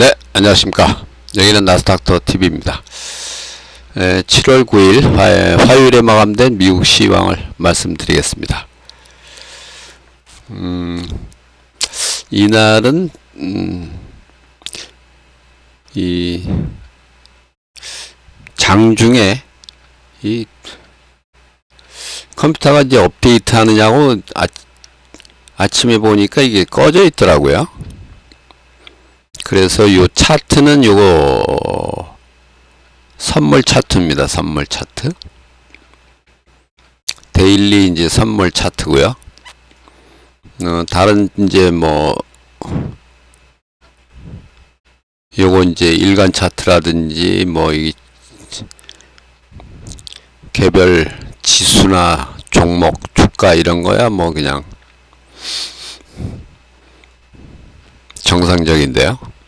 네, 안녕하십니까. 여기는 나스닥터 TV입니다. 7월 9일 화, 화요일에 마감된 미국 시황을 말씀드리겠습니다. 음, 이날은 음, 이 장중에 이 컴퓨터가 이제 업데이트 하느냐고 아, 아침에 보니까 이게 꺼져 있더라고요. 그래서 요 차트는 요거 선물 차트입니다. 선물 차트. 데일리 이제 선물 차트고요. 어, 다른 이제 뭐 요거 이제 일간 차트라든지 뭐 이 개별 지수나 종목 주가 이런 거야 뭐 그냥 정상적인데요.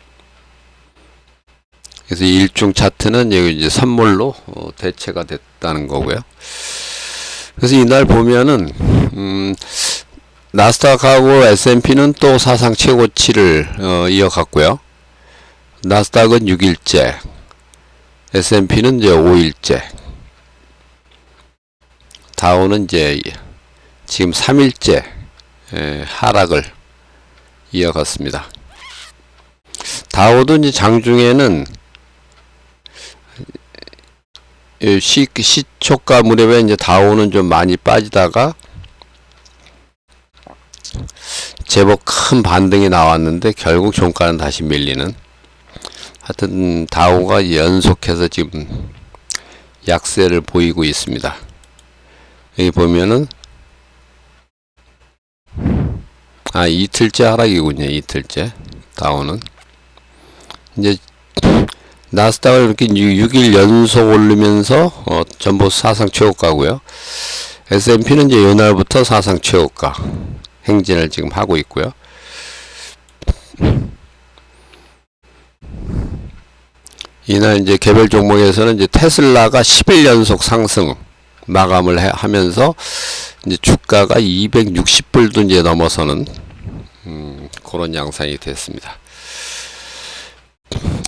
그래서 일중 차트는 여기 이제 선물로 어, 대체가 됐다는 거고요. 그래서 이날 보면은 음, 나스닥하고 S&P는 또 사상 최고치를 어, 이어갔고요. 나스닥은 6일째, S&P는 이제 5일째, 다우는 이제 지금 3일째 에, 하락을 이어갔습니다. 다우도 이제 장중에는 시, 시초가 무렵에 이제 다우는 좀 많이 빠지다가 제법 큰 반등이 나왔는데 결국 종가는 다시 밀리는 하여튼 다우가 연속해서 지금 약세를 보이고 있습니다. 여기 보면은 아 이틀째 하락이군요. 이틀째 다우는 이제 나스닥을 이렇게 6일 연속 오르면서 어, 전부 사상 최고가고요. S&P는 이제 이날부터 사상 최고가 행진을 지금 하고 있고요. 이날 이제 개별 종목에서는 이제 테슬라가 10일 연속 상승 마감을 해, 하면서 이제 주가가 260불도 이제 넘어서는 음, 그런 양상이 됐습니다.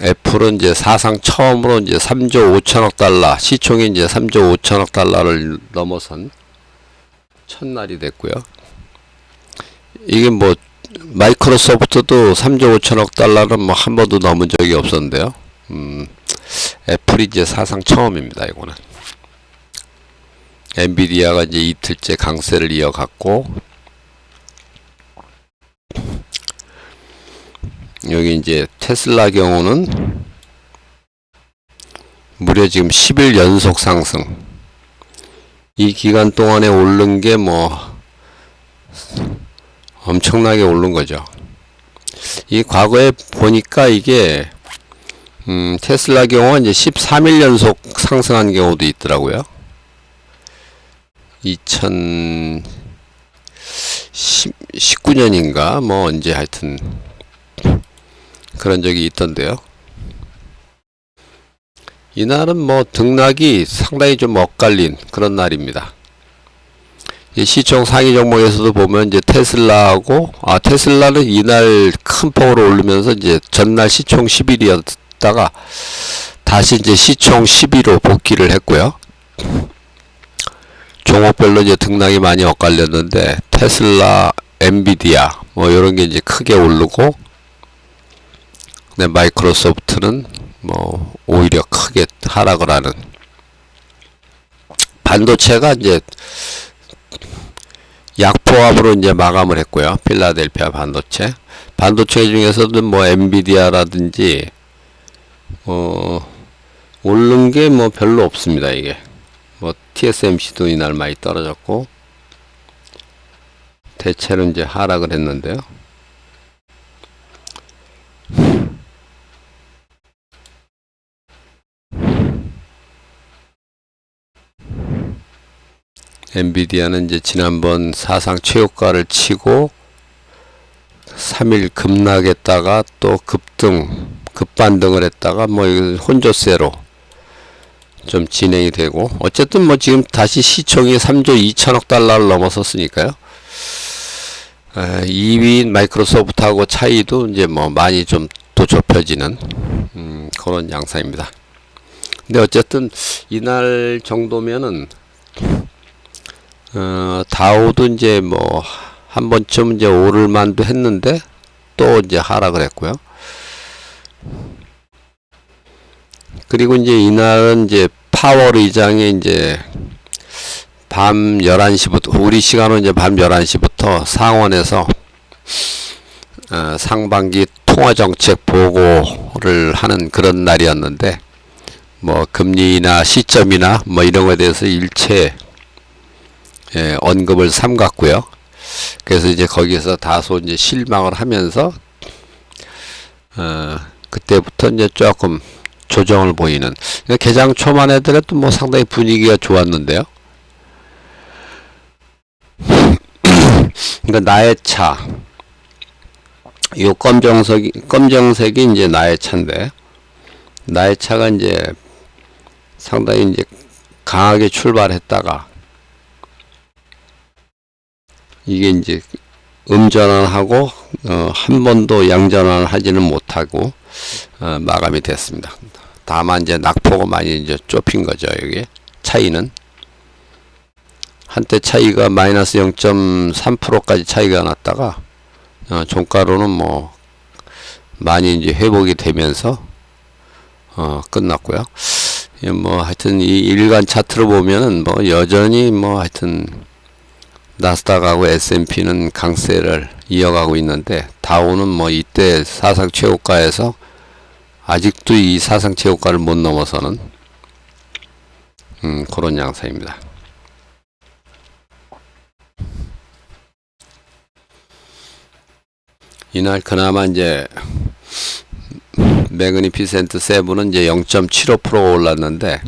애플은 이제 사상 처음으로 이제 3조 5천억 달러 시총이 이제 3조 5천억 달러를 넘어선 첫날이 됐고요. 이게 뭐 마이크로소프트도 3조 5천억 달러는 뭐 한 번도 넘은 적이 없었는데요. 음, 애플이 이제 사상 처음입니다. 이거는 엔비디아가 이제 이틀째 강세를 이어갔고 여기 이제 테슬라 경우는 무려 지금 10일 연속 상승. 이 기간 동안에 오른 게 뭐 엄청나게 오른 거죠. 이 과거에 보니까 이게 음, 테슬라 경우는 이제 13일 연속 상승한 경우도 있더라고요. 2019년인가 뭐 언제 하여튼 그런 적이 있던데요. 이날은 뭐 등락이 상당히 좀 엇갈린 그런 날입니다. 시총 상위 종목에서도 보면 이제 테슬라하고 아 테슬라는 이날 큰 폭으로 오르면서 이제 전날 시총 11이었다가 다시 이제 시총 12로 복귀를 했고요. 종목별로 이제 등락이 많이 엇갈렸는데 테슬라, 엔비디아 뭐 이런 게 이제 크게 오르고 근데 마이크로소프트는 뭐 오히려 크게 하락을 하는 반도체가 이제 약포함으로 이제 마감을 했고요. 필라델피아 반도체. 반도체 중에서도 뭐 엔비디아라든지 어 오른 게 뭐 별로 없습니다. 이게 뭐 TSMC도 이날 많이 떨어졌고 대체로 이제 하락을 했는데요. 엔비디아는 이제 지난번 사상 최고가를 치고 3일 급락했다가 또 급등, 급반등을 했다가 뭐 혼조세로 좀 진행이 되고 어쨌든 뭐 지금 다시 시총이 3조 2천억 달러를 넘어섰으니까요. 2위인 마이크로소프트하고 차이도 이제 뭐 많이 좀 폭도 좁혀지는 음, 그런 양상입니다. 근데 어쨌든 이날 정도면은 어, 다우도 이제 뭐 한 번쯤 이제 오를 만도 했는데 또 이제 하락을 했고요. 그리고 이제 이날은 이제 파월 의장이 이제 밤 11시부터 우리 시간으로 이제 밤 11시부터 상원에서 어, 상반기 통화 정책 보고를 하는 그런 날이었는데 뭐 금리나 시점이나 뭐 이런 거에 대해서 일체 예, 언급을 삼갔고요. 그래서 이제 거기서 다소 이제 실망을 하면서 어, 그때부터 이제 조금 조정을 보이는 그러니까 개장 초만 해더라도 뭐 상당히 분위기가 좋았는데요. 그러니까 나의 차, 요 검정색이 검정색이 이제 나의 차인데 나의 차가 이제 상당히 이제 강하게 출발했다가 이게 이제 음전환하고 어, 한 번도 양전환을 하지는 못하고 어, 마감이 됐습니다. 다만 이제 낙폭은 많이 이제 좁힌 거죠. 여기 차이는 한때 차이가 마이너스 0.3%까지 차이가 났다가 어, 종가로는 뭐 많이 이제 회복이 되면서 어, 끝났고요. 예, 뭐 하여튼 이 일간 차트로 보면은 뭐 여전히 뭐 하여튼 나스닥하고 S&P는 강세를 이어가고 있는데 다우는 뭐 이때 사상 최고가에서 아직도 이 사상 최고가를 못 넘어서는 음, 그런 양상입니다. 이날 그나마 이제 매그니피센트 세븐은 이제 0.75%가 올랐는데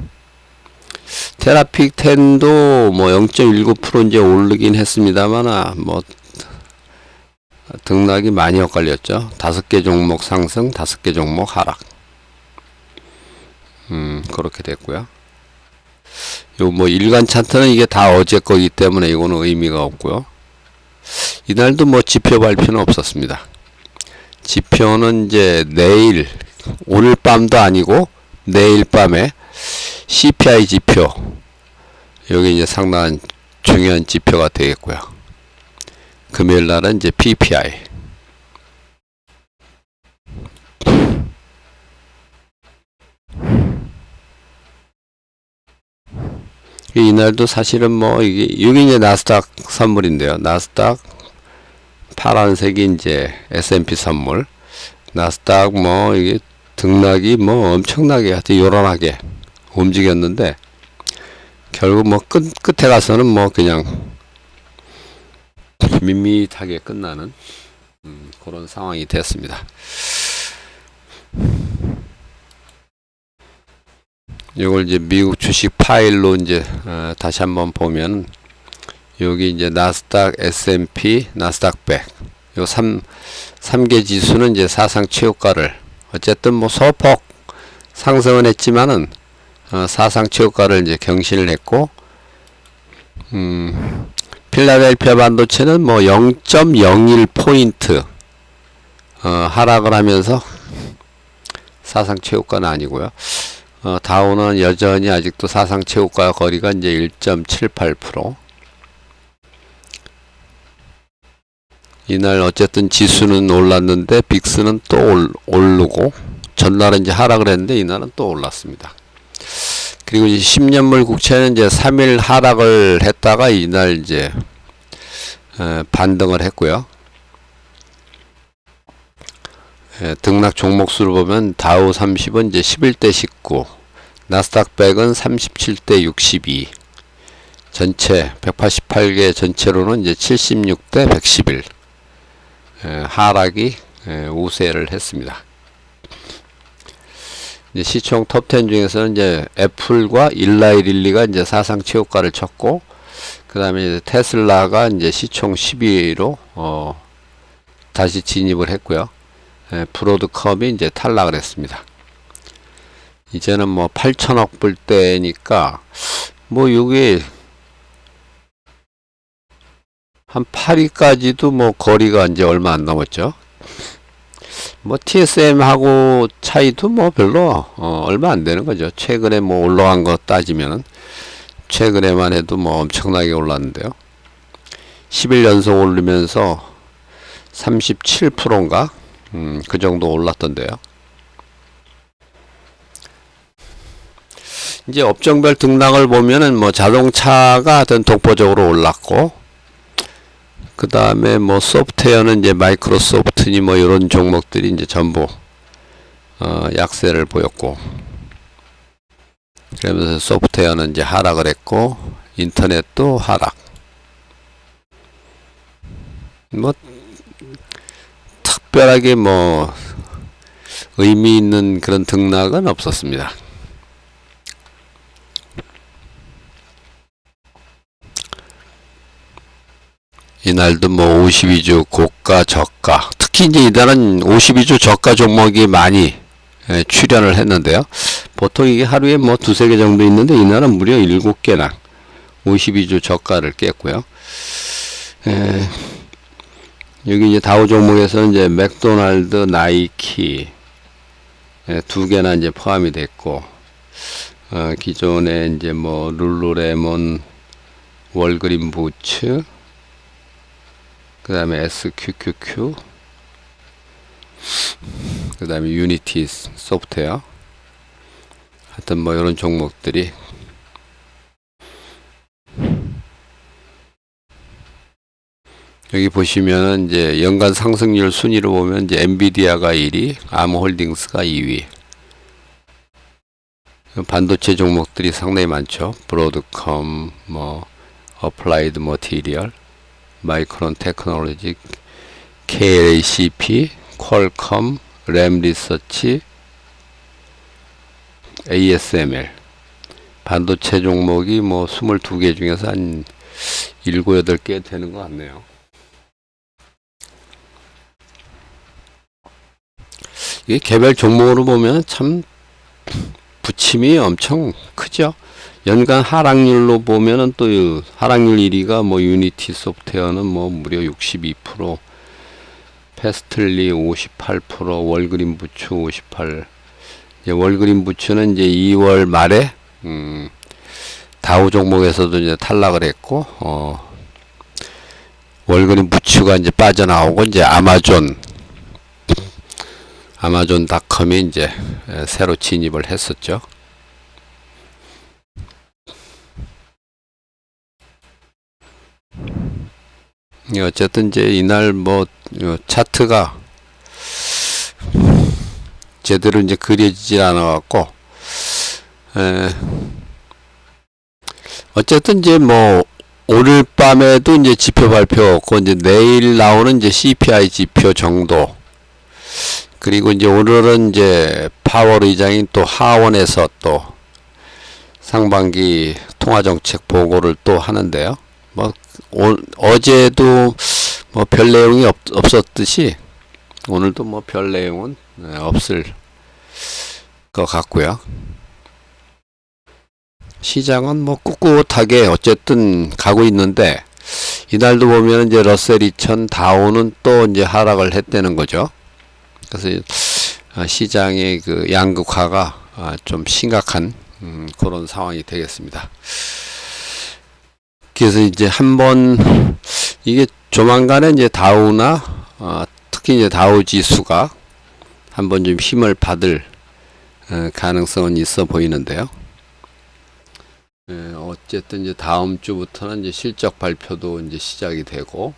테라픽 10도 뭐 0.19% 이제 오르긴 했습니다만 뭐 등락이 많이 엇갈렸죠. 다섯 개 종목 상승, 다섯 개 종목 하락. 음, 그렇게 됐고요. 요 뭐 일간 차트는 이게 다 어제 거기 때문에 이거는 의미가 없고요. 이날도 뭐 지표 발표는 없었습니다. 지표는 이제 내일 오늘 밤도 아니고 내일 밤에 CPI 지표 여기 이제 상당한 중요한 지표가 되겠고요. 금요일 날은 이제 PPI 이날도 사실은 뭐 이게 이게 이제 나스닥 선물인데요. 나스닥 파란색이 이제 S&P 선물 나스닥 뭐 이게 등락이 뭐 엄청나게 하여튼 요란하게 움직였는데 결국 뭐 끝, 끝에 가서는 뭐 그냥 밋밋하게 끝나는 음, 그런 상황이 됐습니다. 이걸 이제 미국 주식 파일로 이제 어, 다시 한번 보면 여기 이제 나스닥, S&P, 나스닥 100. 요 3, 3개 지수는 이제 사상 최고가를 어쨌든 뭐 소폭 상승은 했지만은 어, 사상 최고가를 이제 경신을 했고 음, 필라델피아 반도체는 뭐 0.01 포인트 어, 하락을 하면서 사상 최고가는 아니고요. 어, 다우는 여전히 아직도 사상 최고가 거리가 이제 1.78% 이날 어쨌든 지수는 올랐는데 빅스는 또 올, 오르고 전날은 이제 하락을 했는데 이날은 또 올랐습니다. 그리고 이제 10년물 국채는 이제 3일 하락을 했다가 이날 이제 에, 반등을 했고요. 에, 등락 종목 수를 보면 다우 30은 이제 11대 19, 나스닥 100은 37대 62, 전체 188개 전체로는 이제 76대 111. 에, 하락이 에, 우세를 했습니다. 이제 시총 톱10 중에서는 이제 애플과 일라이 릴리가 이제 사상 최고가를 쳤고, 그 다음에 이제 테슬라가 이제 시총 10위로, 어, 다시 진입을 했고요. 에, 브로드컴이 이제 탈락을 했습니다. 이제는 뭐 8천억 불대니까, 뭐 요게 한 8위까지도 뭐 거리가 이제 얼마 안 남았죠. 뭐 TSM하고 차이도 뭐 별로 어, 얼마 안 되는 거죠. 최근에 뭐 올라간 거 따지면은 최근에만 해도 뭐 엄청나게 올랐는데요. 10일 연속 오르면서 37%인가 음, 그 정도 올랐던데요. 이제 업종별 등락을 보면은 뭐 자동차가 더 독보적으로 올랐고 그 다음에 뭐 소프트웨어는 이제 마이크로소프트니 뭐 이런 종목들이 이제 전부 어, 약세를 보였고 그러면서 소프트웨어는 이제 하락을 했고 인터넷도 하락 뭐 특별하게 뭐 의미 있는 그런 등락은 없었습니다. 이날도 뭐 52주 고가 저가 특히 이제 이날은 52주 저가 종목이 많이 예, 출연을 했는데요. 보통 이게 하루에 뭐 두세 개 정도 있는데 이날은 무려 7개나 52주 저가를 깼고요. 에, 여기 이제 다우 종목에서는 이제 맥도날드, 나이키 예, 두 개나 이제 포함이 됐고 어, 기존에 이제 뭐 룰루레몬, 월그린 부츠 그 다음에 SQQQ 그 다음에 유니티 소프트웨어 하여튼 뭐 이런 종목들이 여기 보시면은 이제 연간 상승률 순위로 보면 이제 엔비디아가 1위, 아무홀딩스가 2위. 반도체 종목들이 상당히 많죠. 브로드컴, 뭐 어플라이드 머티리얼, 마이크론 테크놀로지, KLACP, 퀄컴, 램 리서치, ASML. 반도체 종목이 뭐 22개 중에서 한 7, 8개 되는 것 같네요. 이게 개별 종목으로 보면 참 부침이 엄청 크죠. 연간 하락률로 보면은 또이 하락률 1위가 뭐 유니티 소프트웨어는 뭐 무려 62%, 패스틀리 58%, 월그린 부츠 58. 이제 월그린 부츠는 이제 2월 말에 음, 다우 종목에서도 이제 탈락을 했고 어, 월그린 부츠가 이제 빠져나오고 이제 아마존 아마존닷컴이 이제 에, 새로 진입을 했었죠. 어쨌든 이제 이날 뭐 어, 차트가 제대로 이제 그려지질 않아 갖고 에, 어쨌든 이제 뭐 오늘 밤에도 이제 지표 발표고 이제 내일 나오는 이제 CPI 지표 정도 그리고 이제 오늘은 이제 파월 의장이 또 하원에서 또 상반기 통화정책 보고를 또 하는데요. 뭐 오, 어 제도 뭐 별 내용이 없, 없었듯이 오늘도 뭐 별 내용은 네, 없을 것 같고요. 시장은 뭐 꿋꿋하게 어쨌든 가고 있는데 이날도 보면 이제 러셀 2000 다우는 또 이제 하락을 했다는 거죠. 그래서 아, 시장의 그 양극화가 아, 좀 심각한 음, 그런 상황이 되겠습니다. 그래서 이제 한번 이게 조만간에 이제 다우나 어, 특히 이제 다우 지수가 한번 좀 힘을 받을 어, 가능성은 있어 보이는데요. 예, 어쨌든 이제 다음 주부터는 이제 실적 발표도 이제 시작이 되고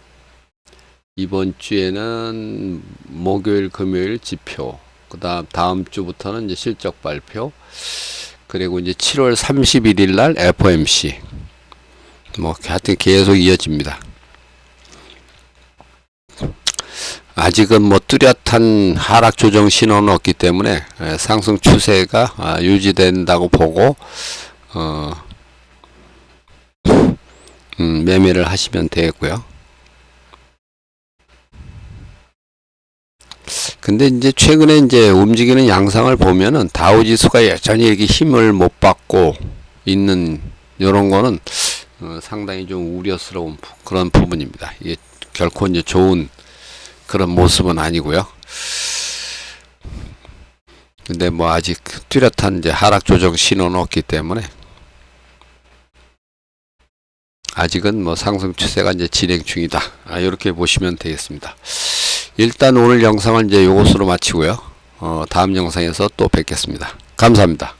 이번 주에는 목요일, 금요일 지표, 그다음 다음 주부터는 이제 실적 발표, 그리고 이제 7월 31일 날 FOMC. 뭐 하여튼 계속 이어집니다. 아직은 뭐 뚜렷한 하락 조정 신호는 없기 때문에 예, 상승 추세가 아, 유지된다고 보고 어, 음, 매매를 하시면 되겠고요. 근데 이제 최근에 이제 움직이는 양상을 보면은 다우 지수가 여전히 이렇게 힘을 못 받고 있는 이런 거는 어, 상당히 좀 우려스러운 부- 그런 부분입니다. 이게 결코 이제 좋은 그런 모습은 아니고요. 근데 뭐 아직 뚜렷한 이제 하락 조정 신호는 없기 때문에 아직은 뭐 상승 추세가 이제 진행 중이다. 아, 이렇게 보시면 되겠습니다. 일단 오늘 영상은 이제 요것으로 마치고요. 어, 다음 영상에서 또 뵙겠습니다. 감사합니다.